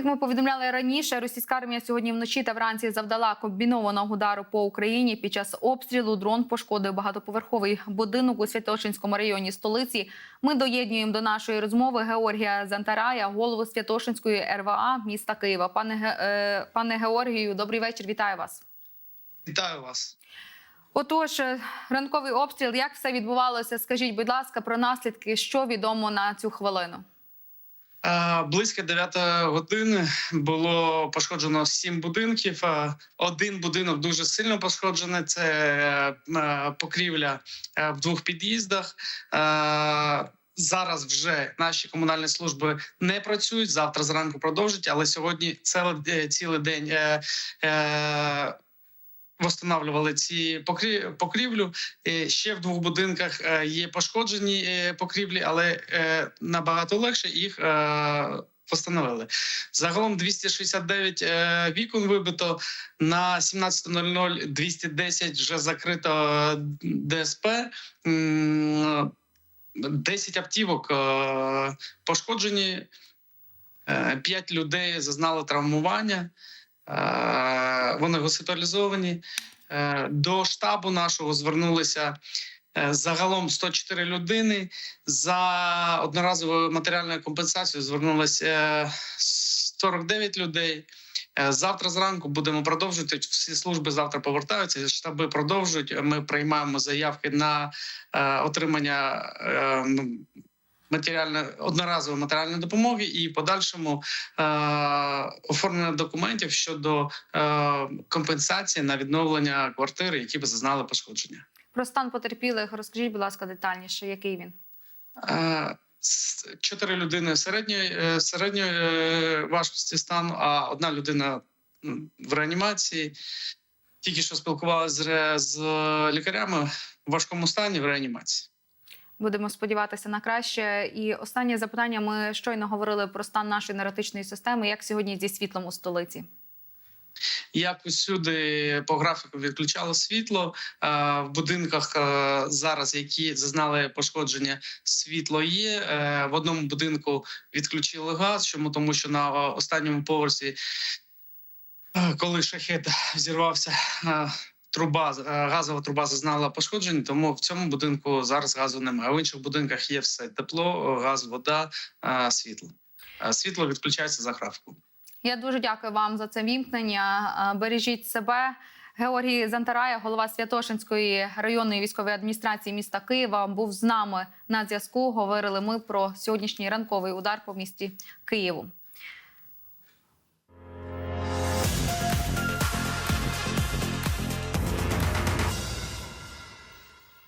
Як ми повідомляли раніше, російська армія сьогодні вночі та вранці завдала комбінованого удару по Україні. Під час обстрілу дрон пошкодив багатоповерховий будинок у Святошинському районі столиці. Ми доєднуємо до нашої розмови Георгія Зантарая, голову Святошинської РВА міста Києва. Пане е, пане Георгію, добрий вечір. Вітаю вас. Вітаю вас. Отож, е, ранковий обстріл. Як все відбувалося? Скажіть, будь ласка, про наслідки, що відомо на цю хвилину. Е, Близько 9 години було пошкоджено сім будинків. Е, Один будинок дуже сильно пошкоджений. Це е, покрівля е, в двох під'їздах. Е, Зараз вже наші комунальні служби не працюють. Завтра зранку продовжать, але сьогодні цілий, цілий день е, е, Восстанавлювали ці покрі- покрівлю. Е, Ще в двох будинках е, є пошкоджені е, покрівлі, але набагато легше їх встановили. Загалом 269 е, вікон вибито. На 17.00 210 вже закрито ДСП. М, 10 автівок пошкоджені. 5 людей зазнали травмування. Е, Вони госпіталізовані. Е, До штабу нашого звернулися е, загалом 104 людини. За одноразову матеріальну компенсацію звернулося е, 49 людей. Завтра зранку будемо продовжувати. Всі служби завтра повертаються. Штаби продовжують. Ми приймаємо заявки на отримання матеріальної одноразової матеріальної допомоги і подальшому е, оформлення документів щодо е, компенсації на відновлення квартири, які б зазнали пошкодження. Про стан потерпілих розкажіть, будь ласка, детальніше, який він. Е, Чотири людини середньої е, середньої е, важкості стану, а одна людина в реанімації. Тільки що спілкувалися з, з лікарями в важкому стані в реанімації. Будемо сподіватися на краще. І останнє запитання. Ми щойно говорили про стан нашої енергетичної системи. Як сьогодні зі світлом у столиці? Як усюди по графіку відключало світло е, в будинках е, зараз, які зазнали пошкодження, світло є. Е, В одному будинку відключили газ. Чому тому, що на останньому поверсі, коли шахет зірвався. Труба е, газова труба зазнала пошкоджень, тому в цьому будинку зараз газу немає. В інших будинках є все: тепло, газ, вода, е, світло. Е, Світло відключається за графіком. Я дуже дякую вам за це вімкнення. Бережіть себе. Георгій Зантарая, голова Святошинської районної військової адміністрації міста Києва, був з нами на зв'язку. Говорили ми про сьогоднішній ранковий удар по місті Києву.